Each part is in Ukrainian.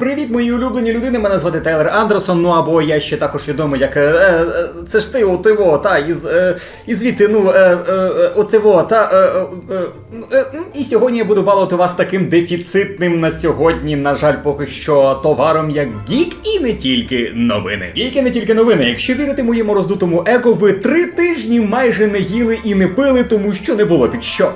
Привіт, мої улюблені людини. Мене звати Тайлер Андерсон. Ну або я ще також відомий як е, е, е, це ж ти отиво, та із е, і звідти, ну е, е, е, оцево, та е, е, е, е, і сьогодні я буду балувати вас таким дефіцитним на сьогодні, на жаль, поки що товаром як гік і не тільки новини. Гік і не тільки новини. Якщо вірити моєму роздутому его, ви три тижні майже не їли і не пили, тому що не було під що.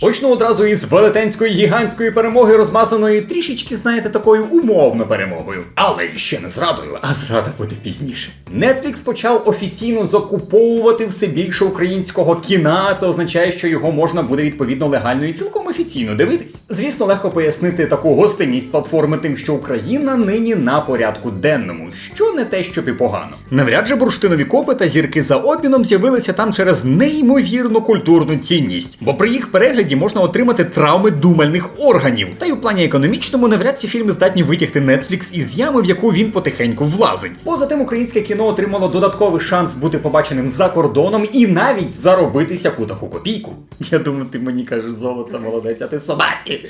Почну одразу із велетенської гігантської перемоги, розмазаної трішечки, знаєте, такою умовно перемогою. Але ще не зрадою, а зрада буде пізніше. Netflix почав офіційно закуповувати все більше українського кіна. Це означає, що його можна буде відповідно легально і цілком офіційно дивитись. Звісно, легко пояснити таку гостинність платформи тим, що Україна нині на порядку денному, що не те, щоб і погано. Навряд же бурштинові копи та зірки за обміном з'явилися там через неймовірну культурну цінність, бо при їх перегляді можна отримати травми думальних органів. Та й у плані економічному навряд ці фільми здатні витягти Netflix із ями, в яку він потихеньку влазить. Поза тим, українське кіно отримало додатковий шанс бути побаченим за кордоном і навіть заробити сяку таку копійку. Я думаю, ти мені кажеш, золоце молодець, а ти собаці.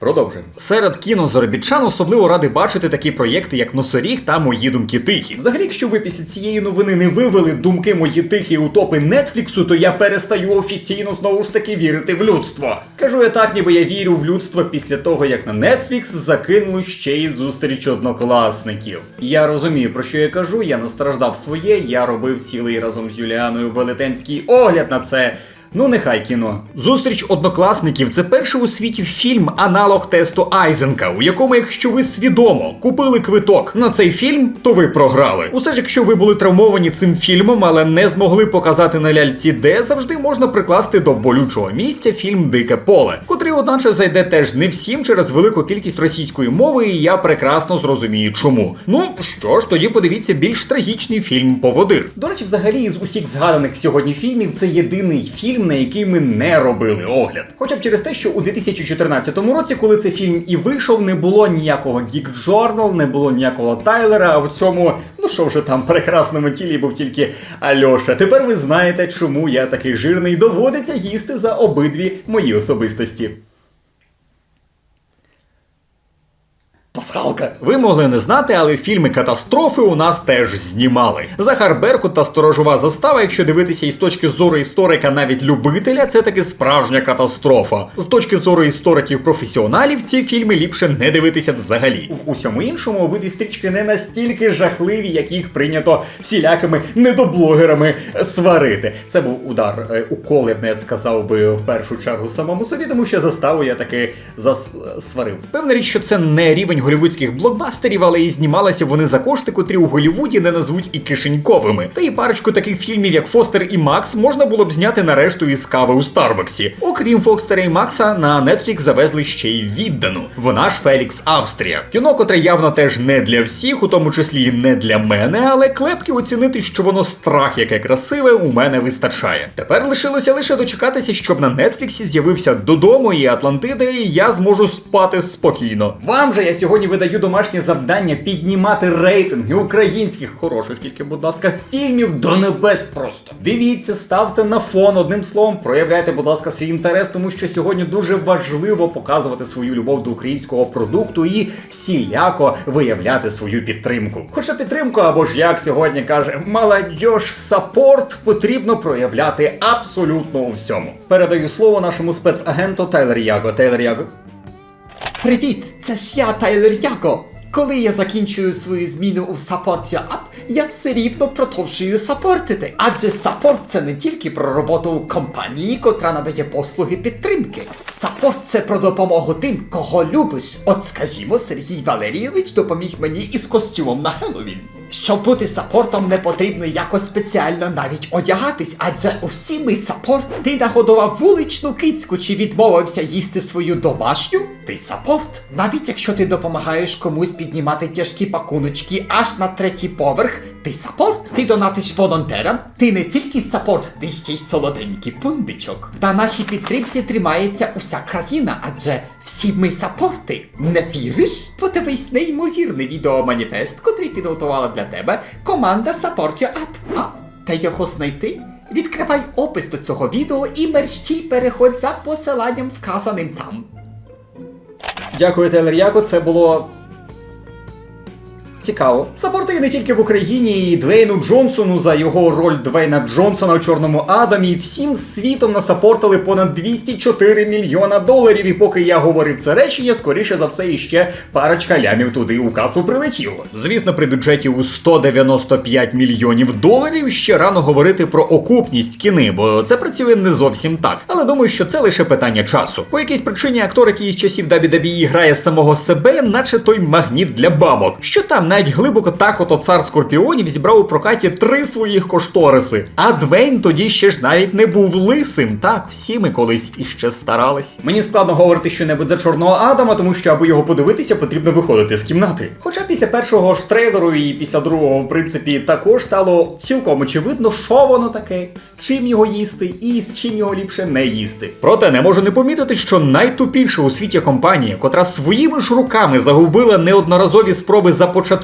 Продовжуємо. Серед кінозаробітчан особливо радий бачити такі проєкти, як Носоріг та Мої думки тихі. Взагалі, якщо ви після цієї новини не вивели думки мої тихі у топи Нетфліксу, то я перестаю офіційно знову ж таки вірити в людство. Кажу я так, ніби я вірю в людство після того, як на Netflix закинули ще й зустріч однокласників. Я розумію, про що я кажу, я настраждав своє, я робив цілий разом з Юліаною велетенський огляд на це. Ну, нехай кіно. Зустріч однокласників це перший у світі фільм аналог тесту Айзенка, у якому, якщо ви свідомо купили квиток на цей фільм, то ви програли. Усе ж, якщо ви були травмовані цим фільмом, але не змогли показати на ляльці, де завжди можна прикласти до болючого місця фільм Дике поле, котрий, одначе, зайде теж не всім через велику кількість російської мови, і я прекрасно зрозумію, чому. Ну що ж, тоді подивіться більш трагічний фільм Поводир. До речі, взагалі, із усіх згаданих сьогодні фільмів, це єдиний фільм, на який ми не робили огляд. Хоча б через те, що у 2014 році, коли цей фільм і вийшов, не було ніякого Geek Journal, не було ніякого Тайлера, а в цьому, ну що вже там, прекрасному тілі був тільки Альоша. Тепер ви знаєте, чому я такий жирний доводиться їсти за обидві мої особистості. Пасхалка. Ви могли не знати, але фільми катастрофи у нас теж знімали. Захар Беркут та сторожова застава, якщо дивитися із точки зору історика, навіть любителя, це таки справжня катастрофа. З точки зору істориків професіоналів, ці фільми ліпше не дивитися взагалі. В усьому іншому обидві стрічки не настільки жахливі, як їх прийнято всілякими недоблогерами сварити. Це був удар, е, укол, б навіть сказав би в першу чергу самому собі, тому що заставу я таки засварив. Певна річ, що це не рівень голівудських блокбастерів, але і знімалися вони за кошти, котрі у Голівуді не назвуть і кишеньковими. Та і парочку таких фільмів, як Фостер і Макс, можна було б зняти нарешту із кави у Старбаксі. Окрім Фокстера і Макса, на Netflix завезли ще й віддану. Вона ж Фелікс Австрія. Кіно, котре явно теж не для всіх, у тому числі і не для мене, але клепки оцінити, що воно страх, яке красиве, у мене вистачає. Тепер лишилося лише дочекатися, щоб на Нетфліксі з'явився додому і Атлантида, і я зможу спати спокійно. Вам же я сьогодні видаю домашнє завдання піднімати рейтинги українських хороших, тільки, будь ласка, фільмів до небес просто. Дивіться, ставте на фон, одним словом, проявляйте, будь ласка, свій інтерес, тому що сьогодні дуже важливо показувати свою любов до українського продукту і всіляко виявляти свою підтримку. Хоча підтримку, або ж як сьогодні каже, молодьож саппорт потрібно проявляти абсолютно у всьому. Передаю слово нашому спецагенту Тайлер Яго. Тайлер Яго. Привіт, це ж я, Тайлер Яко. Коли я закінчую свою зміну у Your App, я все рівно продовжую саппортити. Адже саппорт це не тільки про роботу компанії, котра надає послуги підтримки. Саппорт це про допомогу тим, кого любиш. От скажімо, Сергій Валерійович допоміг мені із костюмом на Хеллоуін. Щоб бути саппортом, не потрібно якось спеціально навіть одягатись, адже усі ми саппорт. Ти нагодував вуличну кицьку чи відмовився їсти свою домашню? Ти саппорт. Навіть якщо ти допомагаєш комусь піднімати тяжкі пакуночки аж на третій поверх, ти саппорт. Ти донатиш волонтерам, ти не тільки саппорт, ти ще й солоденький пундичок. На нашій підтримці тримається уся країна, адже всі ми саппорти. Не віриш? Подивись неймовірний відеоманіфест, котрий підготувала для тебе команда Support Your App. А де його знайти? Відкривай опис до цього відео і мерщій переходь за посиланням вказаним там. Дякую, Тейлер Яко. Це було. Цікаво. Сапорти не тільки в Україні, і Двейну Джонсону за його роль Двейна Джонсона у Чорному Адамі всім світом насапортили понад 204 мільйона доларів. І поки я говорив це речення, скоріше за все, іще парочка лямів туди у касу прилетіло. Звісно, при бюджеті у 195 мільйонів доларів ще рано говорити про окупність кіни, бо це працює не зовсім так. Але думаю, що це лише питання часу. По якійсь причині актор, який із часів WWE грає самого себе, наче той магніт для бабок. Що там навіть глибоко так ото цар скорпіонів зібрав у прокаті три своїх кошториси. А Двейн тоді ще ж навіть не був лисим. Так, всі ми колись іще старались. Мені складно говорити щонебудь за чорного Адама, тому що аби його подивитися, потрібно виходити з кімнати. Хоча після першого ж трейлеру і після другого, в принципі, також стало цілком очевидно, що воно таке, з чим його їсти і з чим його ліпше не їсти. Проте не можу не помітити, що найтупіша у світі компанія, котра своїми ж руками загубила неодноразові спроби започаткувати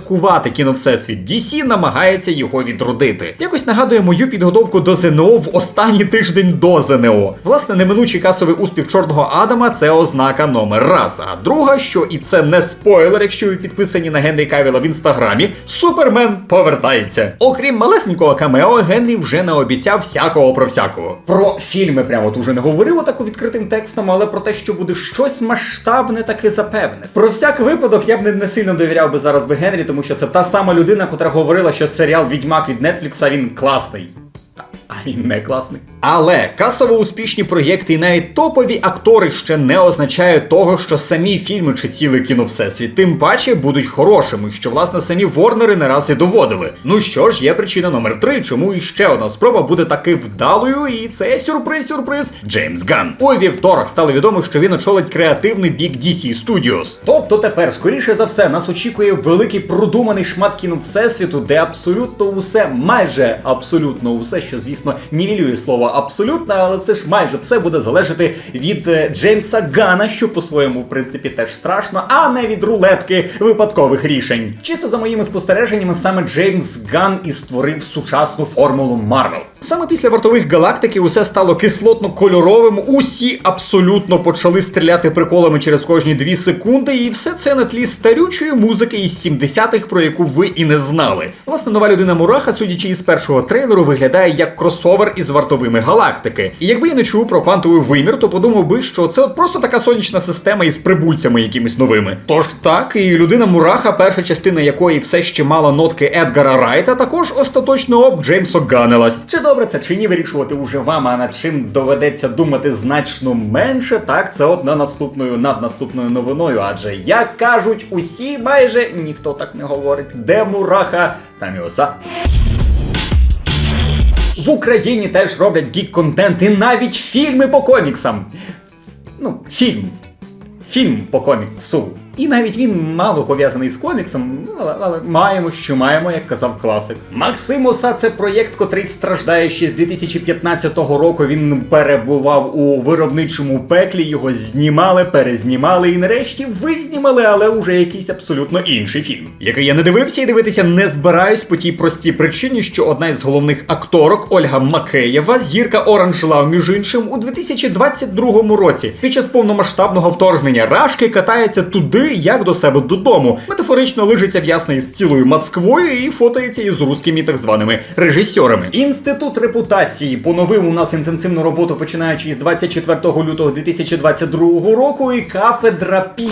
кіно Всесвіт DC, намагається його відродити. Якось нагадує мою підготовку до ЗНО в останній тиждень до ЗНО. Власне, неминучий касовий успіх чорного Адама це ознака номер раз. А друга, що і це не спойлер, якщо ви підписані на Генрі Кавіла в інстаграмі, Супермен повертається. Окрім малесенького камео, Генрі вже наобіцяв всякого про всякого. Про фільми прямо от уже не говорив отаку відкритим текстом, але про те, що буде щось масштабне, таки запевне. Про всяк випадок я б не, не сильно довіряв би зараз би Генрі, тому що це та сама людина, котра говорила, що серіал Відьмак від Нетфлікса він класний. А він не класний. Але касово успішні проєкти і навіть топові актори ще не означають того, що самі фільми чи ціле кіно всесвіт тим паче будуть хорошими, що власне самі Ворнери не раз і доводили. Ну що ж, є причина номер три, чому іще одна спроба буде таки вдалою, і це сюрприз-сюрприз Джеймс Ган. У вівторок стало відомо, що він очолить креативний бік DC Studios. Тобто тепер, скоріше за все, нас очікує великий продуманий шмат кіно всесвіту, де абсолютно усе, майже абсолютно усе, що звісно нівелює слово абсолютно, але все ж майже все буде залежати від е, Джеймса Гана, що по-своєму, в принципі, теж страшно, а не від рулетки випадкових рішень. Чисто за моїми спостереженнями, саме Джеймс Ган і створив сучасну формулу Марвел. Саме після вартових галактики усе стало кислотно-кольоровим. Усі абсолютно почали стріляти приколами через кожні дві секунди, і все це на тлі старючої музики із 70-х, про яку ви і не знали. Власне, нова людина Мураха, судячи із першого трейлеру, виглядає як кросовер із вартовими галактики. І якби я не чув про квантовий вимір, то подумав би, що це от просто така сонячна система із прибульцями якимись новими. Тож так, і людина Мураха, перша частина якої все ще мала нотки Едгара Райта, також остаточно об Джеймсо Ганелас. Добре це чи ні вирішувати уже вам, а над чим доведеться думати значно менше, так це от на наступною над наступною новиною. Адже як кажуть усі, майже ніхто так не говорить. Де мураха, там і. В Україні теж роблять гік-контент і навіть фільми по коміксам. Ну, фільм. Фільм по коміксу. І навіть він мало пов'язаний з коміксом, ну, але, але маємо, що маємо, як казав класик. Максимуса це проєкт, котрий страждає ще з 2015 року. Він перебував у виробничому пеклі, його знімали, перезнімали і нарешті визнімали, але уже якийсь абсолютно інший фільм, який я не дивився і дивитися не збираюсь по тій простій причині, що одна із головних акторок Ольга Макеєва, зірка Love, між іншим, у 2022 році під час повномасштабного вторгнення Рашки катається туди, як до себе додому. Метафорично лежиться в ясне із цілою Москвою і фотоється із руськими так званими режисерами. Інститут репутації поновив у нас інтенсивну роботу, починаючи із 24 лютого 2022 року, і кафедра пі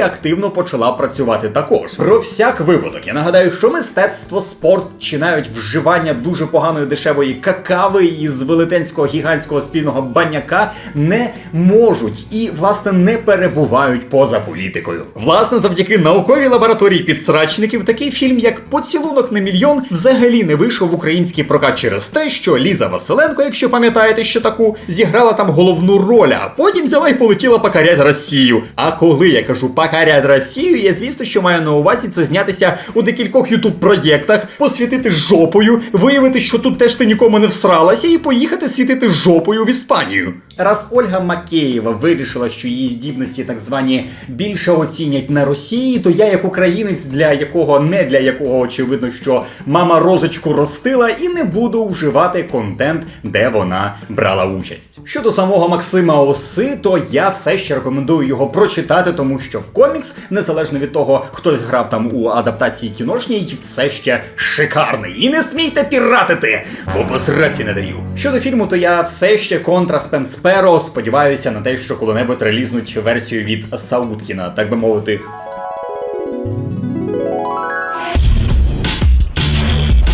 активно почала працювати також. Про всяк випадок. Я нагадаю, що мистецтво, спорт чи навіть вживання дуже поганої дешевої какави із велетенського гігантського спільного баняка не можуть і, власне, не перебувають поза політикою. Власне, завдяки науковій лабораторії підсрачників, такий фільм, як Поцілунок на мільйон, взагалі не вийшов в український прокат через те, що Ліза Василенко, якщо пам'ятаєте ще таку, зіграла там головну роль, а потім взяла і полетіла покорять Росію. А коли я кажу покорять Росію, я звісно, що маю на увазі це знятися у декількох ютуб проєктах, посвітити жопою, виявити, що тут теж ти нікому не всралася, і поїхати світити жопою в Іспанію. Раз Ольга Макеєва вирішила, що її здібності так звані більше найбільше оцінять на Росії, то я, як українець, для якого не для якого очевидно, що мама розочку ростила, і не буду вживати контент, де вона брала участь. Щодо самого Максима Оси, то я все ще рекомендую його прочитати, тому що комікс, незалежно від того, хтось грав там у адаптації кіношній, все ще шикарний. І не смійте піратити, бо посраці не даю. Щодо фільму, то я все ще контра Спем Сперо. Сподіваюся на те, що коли-небудь релізнуть версію від Сауткіна, так би мовити.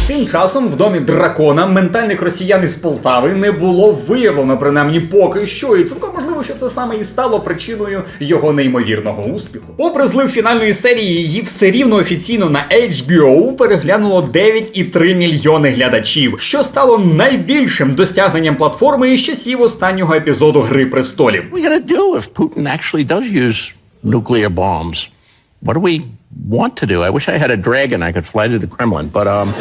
Тим часом в домі дракона ментальних росіян із Полтави не було виявлено, принаймні поки що, і цілком можливо, що це саме і стало причиною його неймовірного успіху. Попри злив фінальної серії, її все рівно офіційно на HBO переглянуло 9,3 мільйони глядачів, що стало найбільшим досягненням платформи із часів останнього епізоду Гри престолів. What are we going to do if Putin nuclear bombs? What do we want to do? I wish I had a dragon I could fly to the Kremlin, but um,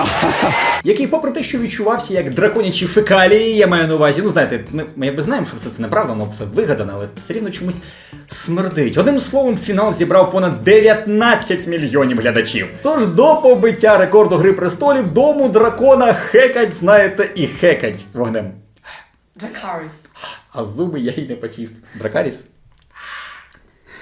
який, попри те, що відчувався як драконячі фекалії, я маю на увазі, ну знаєте, ми, ми знаємо, що все це неправда, воно все вигадане, але все рівно чомусь смердить. Одним словом, фінал зібрав понад 19 мільйонів глядачів. Тож до побиття рекорду Гри престолів дому дракона хекать, знаєте, і хекать вогнем. Dracarys. А зуби я й не почистив. Дракаріс?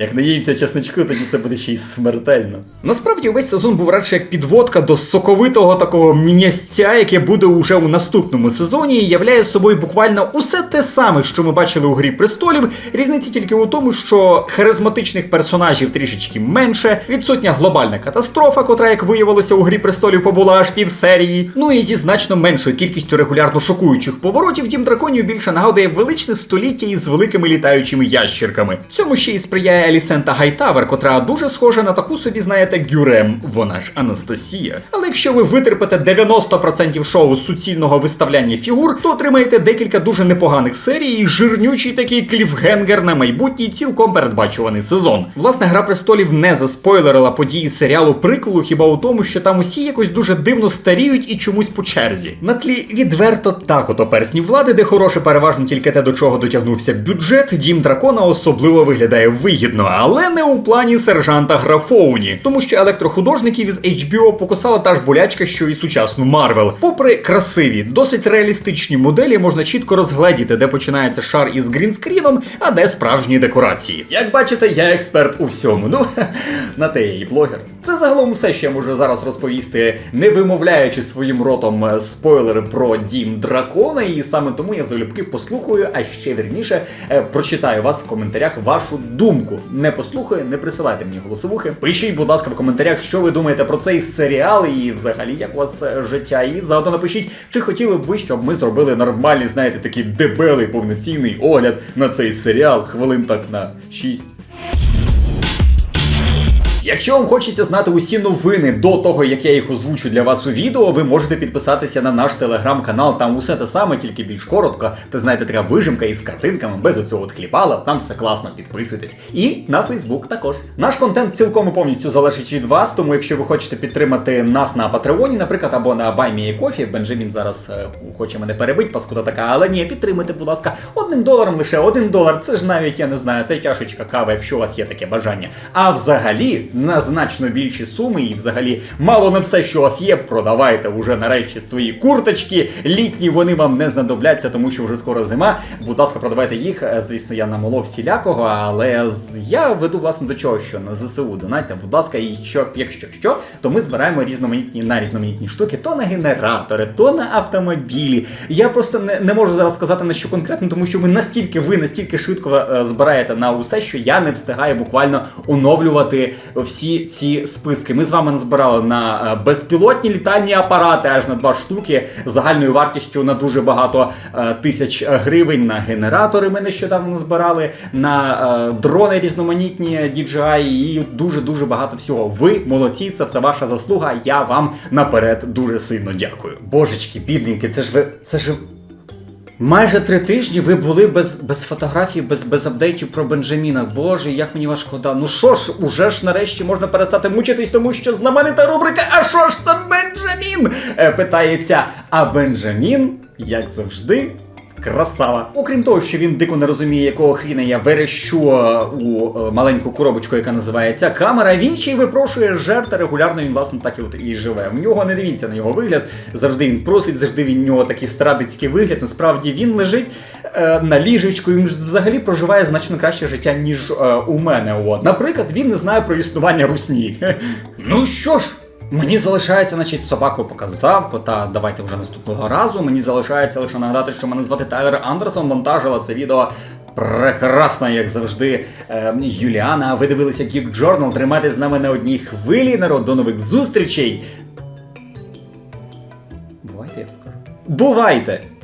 Як наїмся чесночку, тоді це буде ще й смертельно. Насправді увесь сезон був радше як підводка до соковитого такого м'ясця, яке буде уже у наступному сезоні, і являє собою буквально усе те саме, що ми бачили у Грі престолів. Різниця тільки у тому, що харизматичних персонажів трішечки менше, відсутня глобальна катастрофа, котра, як виявилося, у Грі престолів побула аж півсерії. Ну і зі значно меншою кількістю регулярно шокуючих поворотів, дім драконів більше нагадує величне століття із великими літаючими ящірками. Цьому ще й сприяє Алісента Гайтавер, котра дуже схожа на таку собі, знаєте, Гюрем, вона ж Анастасія. Але якщо ви витерпите 90% шоу з суцільного виставляння фігур, то отримаєте декілька дуже непоганих серій і жирнючий такий кліфгенгер на майбутній цілком передбачуваний сезон. Власне, гра престолів не заспойлерила події серіалу приколу, хіба у тому, що там усі якось дуже дивно старіють і чомусь по черзі. На тлі відверто так ото персні влади, де хороше переважно тільки те, до чого дотягнувся бюджет, дім дракона особливо виглядає вигідно, але не у плані сержанта Графоуні, тому що електрохудожників із HBO покусала та ж болячка, що і сучасну Марвел. Попри красиві, досить реалістичні моделі, можна чітко розгледіти, де починається шар із грінскріном, а де справжні декорації. Як бачите, я експерт у всьому. Ну на те я і блогер. Це загалом все, що я можу зараз розповісти, не вимовляючи своїм ротом е, спойлери про дім дракона, і саме тому я залюбки послухаю, а ще вірніше е, прочитаю вас в коментарях вашу думку. Не послухаю, не присилайте мені голосовухи. Пишіть, будь ласка, в коментарях, що ви думаєте про цей серіал і взагалі як у вас е, життя. І заодно напишіть, чи хотіли б ви, щоб ми зробили нормальний, знаєте, такий дебелий повноцінний огляд на цей серіал, хвилин так на 6. Якщо вам хочеться знати усі новини до того, як я їх озвучу для вас у відео, ви можете підписатися на наш телеграм-канал. Там усе те саме, тільки більш коротко. Та знаєте, така вижимка із картинками, без оцього кліпала. Там все класно, підписуйтесь. І на Фейсбук також. Наш контент цілком і повністю залежить від вас. Тому, якщо ви хочете підтримати нас на Патреоні, наприклад, або на Кофі, Бенджамін зараз е, хоче мене перебить, паскуда така, але ні, підтримайте, будь ласка, одним доларом лише один долар. Це ж навіть я не знаю, це тяшечка кави, якщо у вас є таке бажання. А взагалі на значно більші суми, і взагалі мало не все, що у вас є, продавайте уже нарешті свої курточки. Літні вони вам не знадобляться, тому що вже скоро зима. Будь ласка, продавайте їх. Е, Звісно, я намолов всілякого, але я веду власне до чого, що на ЗСУ донайте, будь ласка, і що, якщо що, то ми збираємо різноманітні на різноманітні штуки, то на генератори, то на автомобілі. Я просто не, не можу зараз сказати на що конкретно, тому що ви настільки ви настільки швидко е, збираєте на усе, що я не встигаю буквально оновлювати всі ці списки. Ми з вами назбирали на е, безпілотні літальні апарати, аж на два штуки, загальною вартістю на дуже багато е, тисяч гривень. На генератори ми нещодавно назбирали, на е, дрони різноманітні DJI і дуже дуже багато всього. Ви молодці, це все ваша заслуга. Я вам наперед дуже сильно дякую. Божечки, бідненькі, це ж ви. Це ж ви. Майже три тижні ви були без, без фотографій, без, без апдейтів про Бенджаміна. Боже, як мені важко шкода. Ну що ж, уже ж нарешті можна перестати мучитись, тому що знаменита рубрика А що ж там Бенджамін? Е, питається. А Бенджамін, як завжди, Красава. Окрім того, що він дико не розуміє, якого хріна я верещу е, у е, маленьку коробочку, яка називається камера. Він ще й випрошує жертв. Регулярно він, власне, так і от і живе. В нього не дивіться на його вигляд. Завжди він просить, завжди він нього такий страдицький вигляд. Насправді він лежить е, на ліжечку. Він взагалі проживає значно краще життя, ніж е, у мене. От. Наприклад, він не знає про існування русні. ну що ж. Мені залишається, значить, собаку показав, кота давайте вже наступного разу. Мені залишається лише нагадати, що мене звати Тайлер Андерсон, монтажила це відео. Прекрасна, як завжди, е, Юліана. Ви дивилися Geek Journal. Тримайтесь з нами на одній хвилі. Народ, до нових зустрічей. Бувайте, я тут кажу. Бувайте!